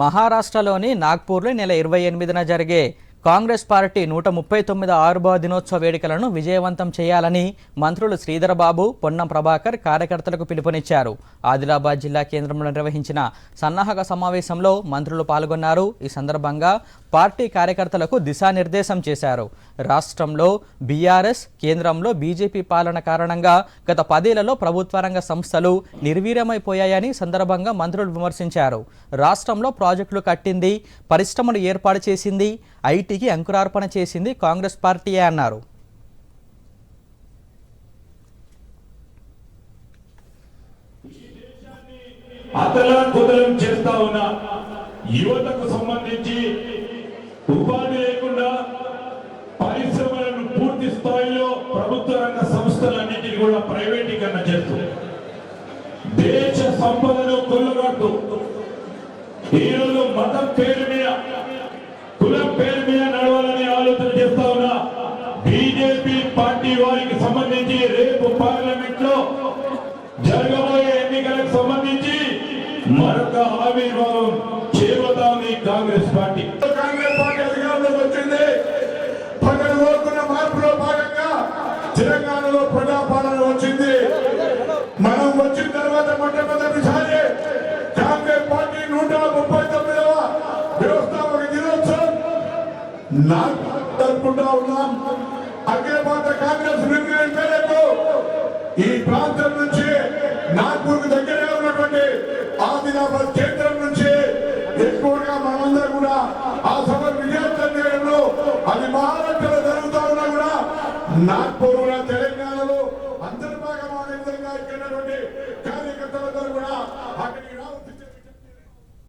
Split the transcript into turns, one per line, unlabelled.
మహారాష్ట్రలోని నాగ్పూర్లో నెల ఇరవై ఎనిమిదిన జరిగే కాంగ్రెస్ పార్టీ నూట ముప్పై తొమ్మిది ఆరుభావ దినోత్సవ వేడుకలను విజయవంతం చేయాలని మంత్రులు శ్రీధరబాబు పొన్నం ప్రభాకర్ కార్యకర్తలకు పిలుపునిచ్చారు. ఆదిలాబాద్ జిల్లా కేంద్రంలో నిర్వహించిన సన్నాహక సమావేశంలో మంత్రులు పాల్గొన్నారు. ఈ సందర్భంగా పార్టీ కార్యకర్తలకు దిశానిర్దేశం చేశారు. రాష్ట్రంలో బీఆర్ఎస్ కేంద్రంలో బీజేపీ పాలన కారణంగా గత పదేళ్ళలో ప్రభుత్వ రంగ సంస్థలు నిర్వీర్యమైపోయాయని సందర్భంగా మంత్రులు విమర్శించారు. రాష్ట్రంలో ప్రాజెక్టులు కట్టింది పరిశ్రమలు ఏర్పాటు చేసింది ఐటీకి అంకురార్పణ చేసింది కాంగ్రెస్ పార్టీయే అన్నారు.
అతలాకుతలం చేస్తా ఉన్న యువతకు సంబంధించి ఉపాధి లేకుండా పరిశ్రమలను పూర్తి స్థాయిలో ప్రభుత్వ రంగ సంస్థలన్నింటినీ కూడా ప్రైవేటీకరణ చేస్తూ దేశ సంపదను కొల్లగొట్టు ఈరోజు మతం పేరు మీద కులం పేరు మీద నడవాలని ఆలోచన చేస్తా ఉన్నా బీజేపీ పార్టీ వారికి సంబంధించి రేపు పార్లమెంట్లో జరగబోయే ఎన్నికలకు సంబంధించి మరొక ఆవిర్భావం చేయబోతా ఉంది కాంగ్రెస్ పార్టీ.
తెలంగాణలో ప్రజాపాలన వచ్చింది. మనం వచ్చిన తర్వాత మొట్టమొదటిసారి కాంగ్రెస్ పార్టీ నూట ముప్పై తొమ్మిదవ వ్యవస్థాపక దినోత్సవం జరుపుకుంటా ఉన్నాం. అఖిల భారత కాంగ్రెస్ మేరకు ఈ ప్రాంతం నుంచి నాగ్పూర్ దగ్గరే ఉన్నటువంటి ఆదిలాబాద్ కేంద్రం నుంచి ఎక్కువగా మన నాగ్పూర్ తెలంగాణలో అంతర్భాగమైన విధంగా ఇక్కడ కార్యకర్తలందరూ కూడా అక్కడికి